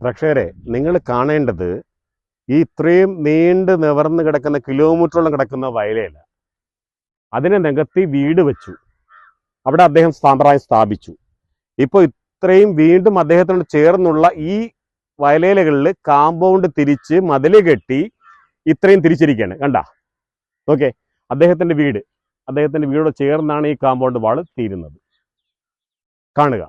പ്രേക്ഷകരെ നിങ്ങൾ കാണേണ്ടത് ഈ ഇത്രയും നീണ്ട് നിവർന്ന് കിടക്കുന്ന കിലോമീറ്ററോളം കിടക്കുന്ന വയലേല അതിനെ നികത്തി വീട് വെച്ചു. അവിടെ അദ്ദേഹം സാമ്പ്രായം സ്ഥാപിച്ചു. ഇപ്പോൾ ഇത്രയും വീണ്ടും അദ്ദേഹത്തിനോട് ചേർന്നുള്ള ഈ വയലേലകളിൽ കാമ്പൗണ്ട് തിരിച്ച് മതിൽ കെട്ടി ഇത്രയും തിരിച്ചിരിക്കുകയാണ്. കണ്ട? ഓക്കെ അദ്ദേഹത്തിന്റെ വീട്. അദ്ദേഹത്തിന്റെ വീടോട് ചേർന്നാണ് ഈ കാമ്പൗണ്ട് വാൾ തീരുന്നത്. കാണുക.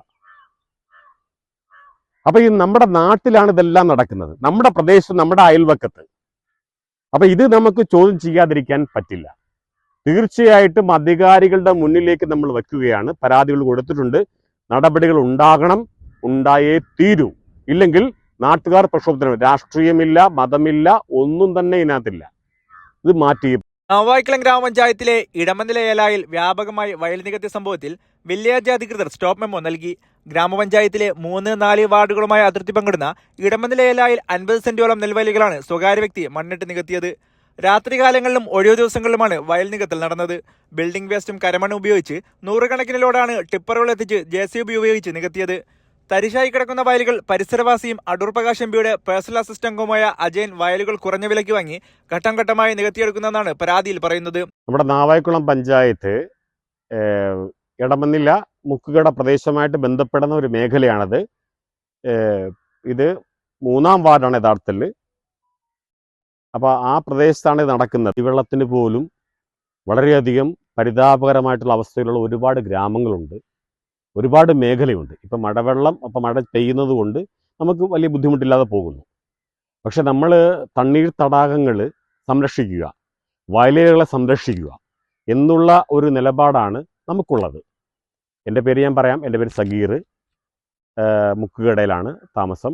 അപ്പൊ ഈ നമ്മുടെ നാട്ടിലാണ് ഇതെല്ലാം നടക്കുന്നത്. നമ്മുടെ പ്രദേശം നമ്മുടെ അയൽവക്കത്ത്. അപ്പൊ ഇത് നമുക്ക് ചോദ്യം ചെയ്യാതിരിക്കാൻ പറ്റില്ല. തീർച്ചയായിട്ടും അധികാരികളുടെ മുന്നിലേക്ക് നമ്മൾ വെക്കുകയാണ്. പരാതികൾ കൊടുത്തിട്ടുണ്ട്. നടപടികൾ ഉണ്ടാകണം. ഉണ്ടായേ തീരൂ. ഇല്ലെങ്കിൽ നാട്ടുകാർ പ്രക്ഷോഭത്തിന് രാഷ്ട്രീയമില്ല മതമില്ല ഒന്നും തന്നെ ഇതിനകത്തില്ല. ഇത് മാറ്റി നാവായിക്കുളം ഗ്രാമപഞ്ചായത്തിലെ ഇടമനില ഏലായിൽ വ്യാപകമായി വയൽ നികത്തിയ സംഭവത്തിൽ വില്ലേജ് അധികൃതർ സ്റ്റോപ്പ് മെമ്മോ നൽകി. ഗ്രാമപഞ്ചായത്തിലെ മൂന്ന് നാല് വാർഡുകളുമായി അതിർത്തി പങ്കിടുന്ന ഇടമനില ഏലായിൽ അൻപത് സെന്റോളം നെൽവയലുകളാണ് സ്വകാര്യ വ്യക്തി മണ്ണിട്ട് നികത്തിയത്. രാത്രികാലങ്ങളിലും ഒഴിവു ദിവസങ്ങളിലുമാണ് വയൽ നികത്തൽ നടന്നത്. ബിൽഡിംഗ് വേസ്റ്റും കരമണ്ണും ഉപയോഗിച്ച് നൂറുകണക്കിന് ലോഡാണ് ടിപ്പറുകൾ എത്തിച്ച് ജെ ഉപയോഗിച്ച് നികത്തിയത്. തരിശായി കിടക്കുന്ന വയലുകൾ പരിസരവാസിയും അടൂർ പ്രകാശ് എംപിയുടെ പേഴ്സണൽ അസിസ്റ്റന്റുമായ അജയൻ വയലുകൾ കുറഞ്ഞ വിലയ്ക്ക് വാങ്ങി ഘട്ടം ഘട്ടമായി നികത്തിയെടുക്കുന്നതെന്നാണ് പരാതിയിൽ പറയുന്നത്. നമ്മുടെ നാവായിക്കുളം പഞ്ചായത്ത് ഇടമന്നില്ല മുക്കുകട പ്രദേശമായിട്ട് ബന്ധപ്പെടുന്ന ഒരു മേഖലയാണത്. ഇത് മൂന്നാം വാർഡാണ് യഥാർത്ഥത്തിൽ. അപ്പോൾ ആ പ്രദേശത്താണ് ഇത് നടക്കുന്നത്. വെള്ളത്തിന് പോലും വളരെയധികം പരിതാപകരമായിട്ടുള്ള അവസ്ഥയിലുള്ള ഒരുപാട് ഗ്രാമങ്ങളുണ്ട്. ഒരുപാട് മേഖലയുണ്ട്. ഇപ്പം മഴവെള്ളം അപ്പം മഴ പെയ്യുന്നത് കൊണ്ട് നമുക്ക് വലിയ ബുദ്ധിമുട്ടില്ലാതെ പോകുന്നു. പക്ഷെ നമ്മൾ തണ്ണീർ തടാകങ്ങൾ സംരക്ഷിക്കുക വയലുകളെ സംരക്ഷിക്കുക എന്നുള്ള ഒരു നിലപാടാണ് നമുക്കുള്ളത്. എന്റെ പേര് ഞാൻ പറയാം. എന്റെ പേര് സഗീർ. മുക്കുകടയിലാണ് താമസം.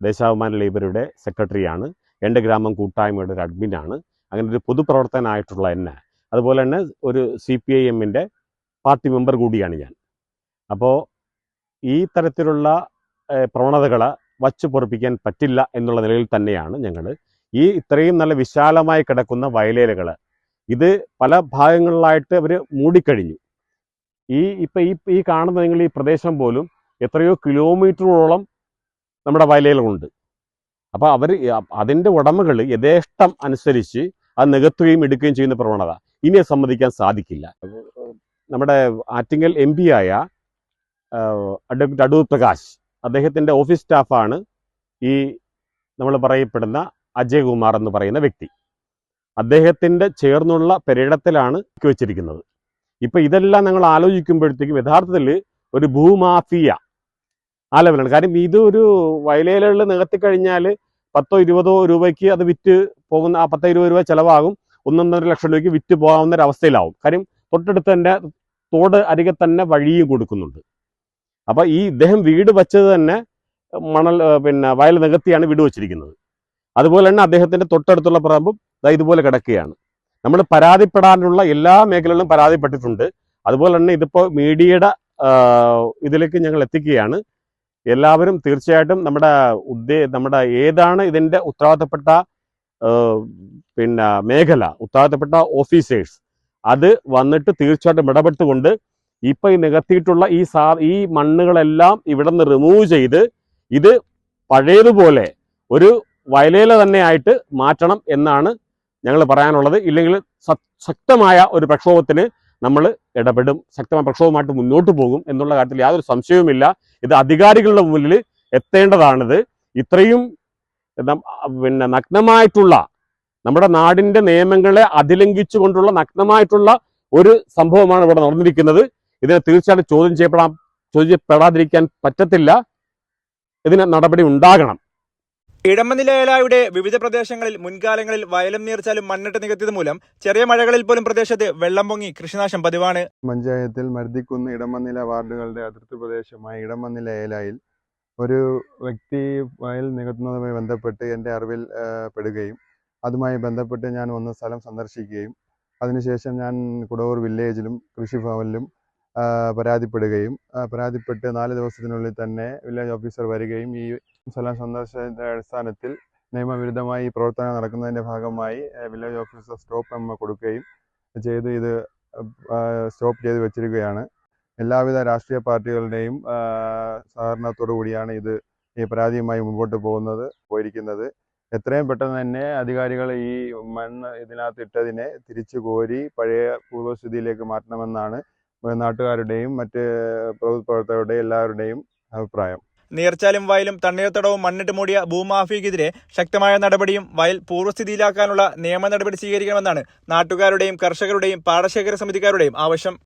ദേശാഭിമാന ലൈബ്രറിയുടെ സെക്രട്ടറിയാണ്. എന്റെ ഗ്രാമം കൂട്ടായ്മയുടെ ഒരു അഡ്മിനാണ് അങ്ങനെ ഒരു പൊതുപ്രവർത്തനായിട്ടുള്ള എന്നെ. അതുപോലെ തന്നെ ഒരു സി പി ഐ എമ്മിന്റെ പാർട്ടി മെമ്പർ കൂടിയാണ് ഞാൻ. അപ്പോൾ ഈ തരത്തിലുള്ള പ്രവണതകൾ വച്ചു പൊറപ്പിക്കാൻ പറ്റില്ല എന്നുള്ള നിലയിൽ തന്നെയാണ് ഞങ്ങൾ ഈ ഇത്രയും നല്ല വിശാലമായി കിടക്കുന്ന വയലേലകൾ ഇത് പല ഭാഗങ്ങളിലായിട്ട് അവർ മൂടിക്കഴിഞ്ഞു. ഈ ഇപ്പം ഈ ഈ കാണുന്ന നിങ്ങൾ ഈ പ്രദേശം പോലും എത്രയോ കിലോമീറ്ററോളം നമ്മുടെ വയലേലുണ്ട് അപ്പോൾ അവർ അതിന്റെ ഉടമകൾ യഥേഷ്ടം അനുസരിച്ച് അത് നികത്തുകയും എടുക്കുകയും ചെയ്യുന്ന പ്രവണത ഇനി സമ്മതിക്കാൻ സാധിക്കില്ല. നമ്മുടെ ആറ്റിങ്ങൽ എം ആയ അഡ്വക്കേറ്റ് അടൂർ പ്രകാശ്. അദ്ദേഹത്തിന്റെ ഓഫീസ് സ്റ്റാഫാണ് ഈ നമ്മൾ പറയപ്പെടുന്ന അജയ്കുമാർ എന്ന് പറയുന്ന വ്യക്തി. അദ്ദേഹത്തിന്റെ ചേർന്നുള്ള പെരിടത്തിലാണ് വെച്ചിരിക്കുന്നത്. ഇപ്പം ഇതെല്ലാം ഞങ്ങൾ ആലോചിക്കുമ്പോഴത്തേക്കും യഥാർത്ഥത്തിൽ ഒരു ഭൂമാഫിയ ആ ലെവലാണ്. കാര്യം ഇത് ഒരു വയലേലകളിൽ നികത്തി കഴിഞ്ഞാൽ പത്തോ ഇരുപതോ രൂപയ്ക്ക് അത് വിറ്റ് പോകുന്ന ആ പത്തോ ഇരുപത് രൂപ ചിലവാകും. ഒന്നൊന്നര ലക്ഷം രൂപയ്ക്ക് വിറ്റ് പോകാവുന്ന ഒരു അവസ്ഥയിലാവും. കാര്യം തൊട്ടടുത്ത് തന്നെ തോട് അരികെ തന്നെ വഴിയും കൊടുക്കുന്നുണ്ട്. അപ്പൊ ഈ ഇദ്ദേഹം വീട് വച്ചത് തന്നെ മണൽ പിന്നെ വയൽ നികത്തിയാണ് വീട് വച്ചിരിക്കുന്നത്. അതുപോലെ തന്നെ അദ്ദേഹത്തിന്റെ തൊട്ടടുത്തുള്ള പറമ്പും ഇതുപോലെ കിടക്കുകയാണ്. നമ്മൾ പരാതിപ്പെടാനുള്ള എല്ലാ മേഖലകളിലും പരാതിപ്പെട്ടിട്ടുണ്ട്. അതുപോലെ തന്നെ ഇതിപ്പോൾ മീഡിയയുടെ ഇതിലേക്ക് ഞങ്ങൾ എത്തിക്കുകയാണ്. എല്ലാവരും തീർച്ചയായിട്ടും നമ്മുടെ ഉദ്ദേ നമ്മുടെ ഏതാണ് ഇതിന്റെ ഉത്തരവാദിത്തപ്പെട്ട പിന്നെ മേഖല ഉത്തരവാദിത്തപ്പെട്ട ഓഫീസേഴ്സ് അത് വന്നിട്ട് തീർച്ചയായിട്ടും ഇടപെട്ടുകൊണ്ട് ഇപ്പൊ ഈ നികത്തിയിട്ടുള്ള ഈ സാ ഈ മണ്ണുകളെല്ലാം ഇവിടെ നിന്ന് റിമൂവ് ചെയ്ത് ഇത് പഴയതുപോലെ ഒരു വയലേല തന്നെ ആയിട്ട് മാറ്റണം എന്നാണ് ഞങ്ങൾ പറയാനുള്ളത്. ഇല്ലെങ്കിൽ ശക്തമായ ഒരു പ്രക്ഷോഭത്തിന് നമ്മൾ ഇടപെടും. ശക്തമായ പ്രക്ഷോഭമായിട്ട് മുന്നോട്ട് പോകും എന്നുള്ള കാര്യത്തിൽ യാതൊരു സംശയവുമില്ല. ഇത് അധികാരികളുടെ മുന്നിൽ എത്തേണ്ടതാണിത്. ഇത്രയും പിന്നെ നഗ്നമായിട്ടുള്ള നമ്മുടെ നാടിന്റെ നിയമങ്ങളെ അതിലംഘിച്ചുകൊണ്ടുള്ള നഗ്നമായിട്ടുള്ള ഒരു സംഭവമാണ് ഇവിടെ നടന്നിരിക്കുന്നത്. ഇതിനെ തീർച്ചയായിട്ടും ചോദ്യം ചെയ്യപ്പെടാം ചോദ്യം ചെയ്യപ്പെടാതിരിക്കാൻ പറ്റത്തില്ല. ഇതിന് നടപടി ഉണ്ടാകണം. ഇടമനിലയലായുടെ വിവിധ പ്രദേശങ്ങളിൽ മുൻകാലങ്ങളിൽ വയലും നീർച്ചാലും മണ്ണിട്ട് നികത്തിയത് മൂലം ചെറിയ മഴകളിൽ പോലും പ്രദേശത്ത് വെള്ളം പൊങ്ങി കൃഷിനാശം പതിവാണ്. പഞ്ചായത്തിൽ മരുതിക്കുന്ന് ഇടമനില വാർഡുകളുടെ അതിർത്തി പ്രദേശമായ ഇടമന്നില ഏലായിൽ ഒരു വ്യക്തി വയൽ നികത്തുന്നതുമായി ബന്ധപ്പെട്ട് എന്റെ അറിവിൽ പെടുകയും അതുമായി ബന്ധപ്പെട്ട് ഞാൻ ഒന്ന് സ്ഥലം സന്ദർശിക്കുകയും അതിനുശേഷം ഞാൻ കുടവൂർ വില്ലേജിലും കൃഷിഭവനിലും പരാതിപ്പെടുകയും പരാതിപ്പെട്ട് നാല് ദിവസത്തിനുള്ളിൽ തന്നെ വില്ലേജ് ഓഫീസർ വരികയും ഈ സ്ഥലം സന്ദർശനത്തിന്റെ അടിസ്ഥാനത്തിൽ നിയമവിരുദ്ധമായി പ്രവർത്തനം നടക്കുന്നതിന്റെ ഭാഗമായി വില്ലേജ് ഓഫീസർ സ്റ്റോപ്പ് എം കൊടുക്കുകയും ചെയ്ത് ഇത് സ്റ്റോപ്പ് ചെയ്ത് വെച്ചിരിക്കുകയാണ്. എല്ലാവിധ രാഷ്ട്രീയ പാർട്ടികളുടെയും സഹകരണത്തോടു കൂടിയാണ് ഇത് ഈ പരാതിയുമായി മുമ്പോട്ട് പോകുന്നത് പോയിരിക്കുന്നത്. എത്രയും പെട്ടെന്ന് തന്നെ അധികാരികൾ ഈ മണ്ണ് ഇതിനകത്ത് ഇട്ടതിനെ തിരിച്ചു കോരി പഴയ പൂർവസ്ഥിതിയിലേക്ക് മാറ്റണമെന്നാണ് നാട്ടുകാരുടെയും മറ്റ് പ്രവർത്തകരുടെയും എല്ലാവരുടെയും അഭിപ്രായം. നീർച്ചാലും വയലും തണ്ണീർത്തടവും മണ്ണിട്ട് മൂടിയ ഭൂമാഫിയക്കെതിരെ ശക്തമായ നടപടിയും വയൽ പൂർവസ്ഥിതിയിലാക്കാനുള്ള നിയമ നടപടി സ്വീകരിക്കണമെന്നാണ് നാട്ടുകാരുടെയും കർഷകരുടെയും പാടശേഖര സമിതിക്കാരുടെയും ആവശ്യം.